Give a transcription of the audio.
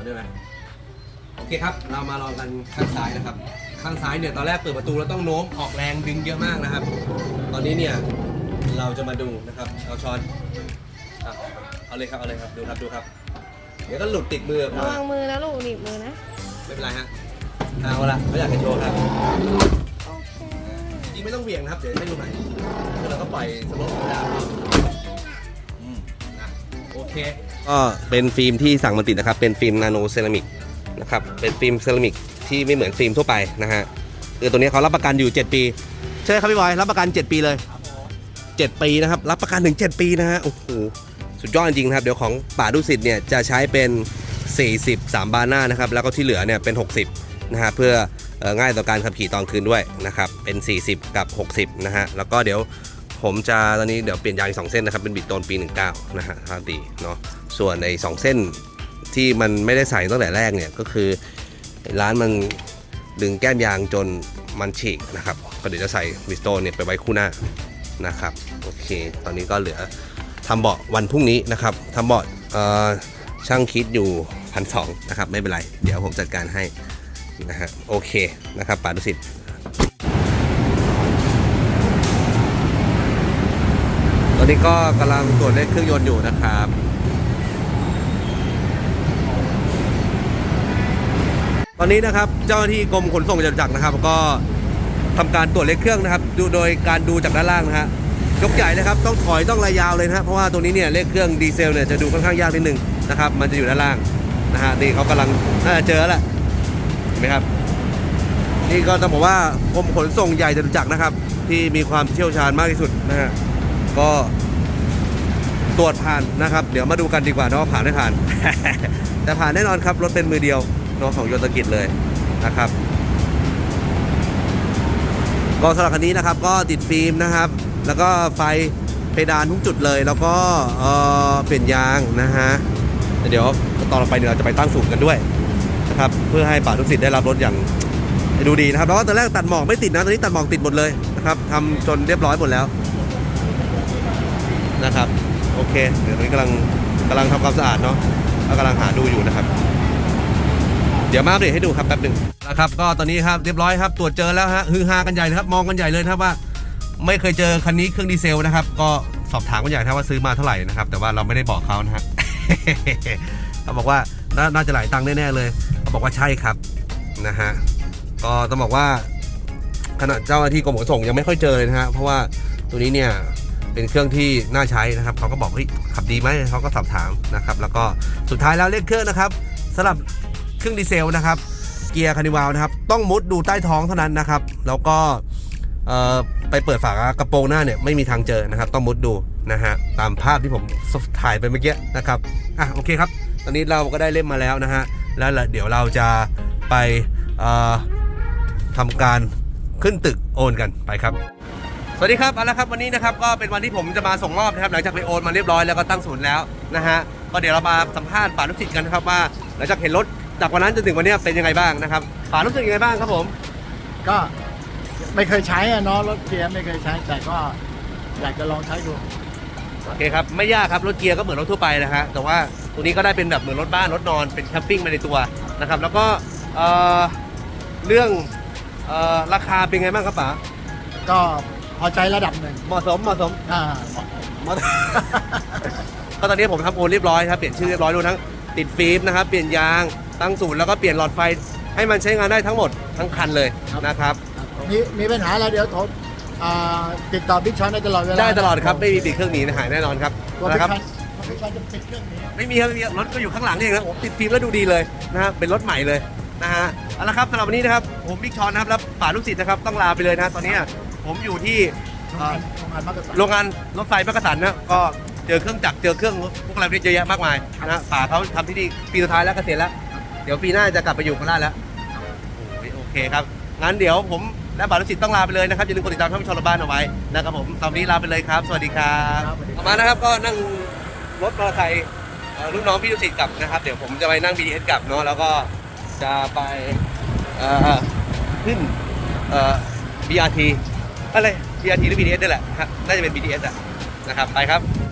ต่อด้วยไหมโอเคครับ เรามาลองกันข้างซ้ายนะครับ ข้างซ้ายเนี่ยตอนแรกเปิดประตูเราต้องโน้มออกแรงดึงเยอะมากนะครับ ตอนนี้เนี่ยเราจะมาดูนะครับเอาช้อนอะเอาเลยครับเอาเลยครับดูครับดูครับ เดี๋ยวก็หลุดติดมือออกระมาวังมือนะลูกหนีบมือนะ ไม่เป็นไรฮะเอาละไม่อยากจะโชว์ครับ โอเค จริงไม่ต้องเหวี่ยงนะครับ เดี๋ยวให้ดูใหม่คือเราก็ปล่อยสโลปธรรมดาอืมนะโอเคก็เป็นฟิล์มที่สั่งมาติดนะครับ เป็นฟิล์มนาโนเซรามิกนะครับ เป็นฟิล์มเซรามิกที่ไม่เหมือนฟิล์มทั่วไปนะฮะคือตัวนี้เขารับประกันอยู่ 7 ปี ใช่ครับพี่บอยรับประกัน 7 ปีเลย 7 ปีนะครับ รับประกันถึง 7 ปีนะฮะโอ้โหสุดยอดจริงนะครับ เดี๋ยวของป่าดุสิตเนี่ยจะใช้เป็น 40 3 บาหน่านะครับ แล้วก็ที่เหลือเนี่ยเป็น 60 นะฮะเพื่อเอ่อง่ายต่อการขับขี่ตอนคืนด้วยนะครับ เป็น 40 กับ 60 นะฮะ แล้วก็เดี๋ยว ผมจะตอนนี้เดี๋ยวเปลี่ยนยางอีกสองเส้นนะครับ เป็นบิดโตนปี 19 นะฮะถ้าดีเนาะส่วนในสองเส้นที่มันไม่ได้ใส่ตั้งแต่แรกเนี่ยก็คือร้านมันดึงแก้มยางจนมันฉีกนะครับก็เดี๋ยวจะใส่บิสโตนเนี่ยไปไว้คู่หน้านะครับโอเค ตอนนี้ก็เหลือทำเบาะวันพรุ่งนี้นะครับทำเบาะช่างคิดอยู่พันสองนะครับไม่เป็นไร เดี๋ยวผมจัดการให้นะฮะโอเคนะครับป่าดุสิต นี้ก็กำลังตรวจเลขเครื่องยนต์อยู่นะครับตอนนี้นะครับเจ้าหน้าที่กรมขนส่งจตุจักรนะครับ ก็ทำการตรวจเลขเครื่องนะครับ ดูโดยการดูจากด้านล่างนะฮะยกใหญ่เลยครับ ต้องถอยต้องระยาวเลยนะฮะเพราะว่าตัวนี้เนี่ยเลขเครื่องดีเซลเนี่ยจะดูค่อนข้างยากนิดนึงนะครับมันจะอยู่ด้านล่างนะฮะนี่เขากำลังน่าจะเจอแล้วแหละเห็นไหมครับ นี่ก็ต้องบอกว่ากรมขนส่งใหญ่จตุจักรนะครับ ที่มีความเชี่ยวชาญมากที่สุดนะฮะ ก็ตรวจผ่านนะครับ เดี๋ยวมาดูกันดีกว่าเนาะว่าผ่านไม่ผ่าน แต่ผ่านแน่นอนครับ รถเป็นมือเดียวเนาะของโยตกิจเลยนะครับ ก็สำหรับคันนี้นะครับ ก็ติดฟิล์มนะครับ แล้วก็ไฟเพดานทุกจุดเลย แล้วก็เปลี่ยนยางนะฮะเดี๋ยวตอนเราไปเนี่ยเราจะไปตั้งศูนย์กันด้วยนะครับเพื่อให้ป่าทุกสิทธิ์ได้รับรถอย่างดูดีนะครับแล้วก็ตอนแรกตัดหมอกไม่ติดนะตอนนี้ตัดหมอกติดหมดเลยนะครับทำจนเรียบร้อยหมดแล้ว นะครับ โอเค เดี๋ยวตอนนี้กำลังกำลังทำความสะอาดเนาะแล้วกำลังหาดูอยู่นะครับ เดี๋ยวมาอัปเดตให้ดูครับแป๊บหนึ่งนะครับ ก็ตอนนี้ครับเรียบร้อยครับตรวจเจอแล้วฮะฮือฮากันใหญ่เลยครับ มองกันใหญ่เลยนะครับว่า ไม่เคยเจอคันนี้เครื่องดีเซลนะครับ ก็สอบถามกันใหญ่ครับว่าซื้อมาเท่าไหร่นะครับ แต่ว่าเราไม่ได้บอกเขานะฮะเขาบอกว่านาน่าจะหลายตังค์แน่ๆเลยเขาบอกว่าใช่ครับนะฮะก็ต้องบอกว่าขณะเจ้าหน้าที่กรมขนส่งยังไม่ค่อยเจอเลยนะฮะเพราะว่าตัวนี้เนี่ย เป็นเครื่องที่น่าใช้นะครับเขาก็บอกเฮ้ยขับดีไหมเขาก็สอบถามนะครับแล้วก็สุดท้ายแล้วเลขเครื่องนะครับสำหรับเครื่องดีเซลนะครับเกียร์คานิวาลนะครับต้องมุดดูใต้ท้องเท่านั้นนะครับ แล้วก็ไปเปิดฝากระโปรงหน้าเนี่ยไม่มีทางเจอนะครับ ต้องมุดดูนะฮะตามภาพที่ผมถ่ายไปเมื่อกี้นะครับอะโอเคครับ ตอนนี้เราก็ได้เล่มมาแล้วนะฮะแล้วเดี๋ยวเราจะไปทำการขึ้นตึกโอนกันไปครับ สวัสดีครับเอาละครับวันนี้นะครับก็เป็นวันที่ผมจะมาส่งมอบนะครับหลังจากไปโอนมาเรียบร้อยแล้วก็ตั้งศูนย์แล้วนะฮะก็เดี๋ยวเรามาสัมภาษณ์ป่านุสิทธิ์กันนะครับว่าหลังจากเห็นรถจากวันนั้นจนถึงวันนี้เป็นยังไงบ้างนะครับป่ารู้สึกยังไงบ้างครับผมก็ไม่เคยใช้อะเนาะรถเกียร์ไม่เคยใช้แต่ก็อยากจะลองใช้ดูโอเคครับไม่ยากครับรถเกียร์ก็เหมือนรถทั่วไปนะฮะแต่ว่าตัวนี้ก็ได้เป็นแบบเหมือนรถบ้านรถนอนเป็นแคมปิ้งมาในตัวนะครับแล้วก็เอ่อเรื่องเอ่อราคาเป็นไงบ้างครับป๋าก็ พอใจระดับหนึ่งเหมาะสมเหมาะสมอ่าเหมาะ ก็ตอนนี้ผมทำโอนเรียบร้อยครับเปลี่ยนชื่อเรียบร้อยรวมทั้งติดฟิล์มนะครับเปลี่ยนยางตั้งศูนย์แล้วก็เปลี่ยนหลอดไฟให้มันใช้งานได้ทั้งหมดทั้งคันเลยนะครับ มีมีปัญหาอะไรเดี๋ยวโทรอ่าติดต่อบิ๊กช้อนได้ตลอดเวลาได้ตลอดครับไม่มีติดเครื่องหนีหายแน่นอนครับตัวบิ๊นะกครับช้อนบิ๊กช้อนจะปิดเครื่องนี้ ไม่มีครับไม่มีรถก็อยู่ข้างหลังนี่เองนะผมติดฟิล์มแล้วดูดีเลยนะฮะเป็นรถใหม่เลยนะฮะเอาละครับสำหรับวันนี้นะครับผมบิ๊กชอนนะครับแล้วป่าลูกศิษย์นะครับต้องลาไปเลยนะตอนนี้ ผมอยู่ที่โรงงานโรงงานมักกะสันโรงงานรถไฟมักกะสันนะก็เจอเครื่องจักรเจอเครื่องพวกอะไรนี่เยอะแยะมากมายนะป่าเขาทำที่นี่ปีสุดท้ายแล้วเกษียณแล้ว เดี๋ยวปีหน้าจะกลับไปอยู่โคราชแล้วโอ้ยโอเคครับงั้นเดี๋ยวผมและป่าลูกศิษย์ต้องลาไปเลยนะครับอย่าลืมกดติดตามช่องชอลบ้านเอาไว้นะครับผมตอนนี้ลาไปเลยครับ สวัสดีครับครับสวัสดีต่อมานะครับก็นั่งรถมอเตอร์ไซค์เอ่อรุ่นน้องพี่ดุสิตกลับนะครับเดี๋ยวผมจะไปนั่ง BTS กลับเนาะแล้วก็จะไปเอ่อขึ้นเอ่อ BRT อะไร BRT หรือ BTS นี่แหละน่าจะเป็น BTS อะนะครับไปครับ